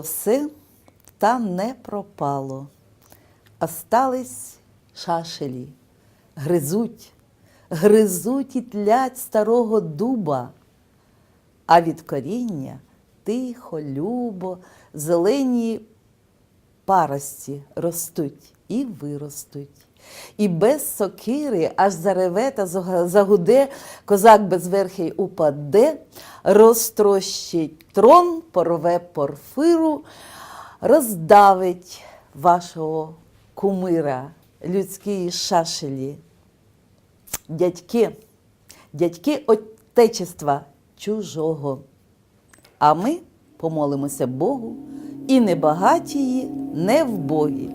все та не пропало. Остались шашелі, гризуть, гризуть і тлять старого дуба, а від коріння тихо, любо, зелені парості ростуть і виростуть. І без сокири аж зареве та загуде, козак безверхий упаде, розтрощить трон, порве порфиру, роздавить вашого кумира, людські шашелі. Дядьки, дядьки отечества чужого. А ми помолимося Богу і не багатії, не вбогі,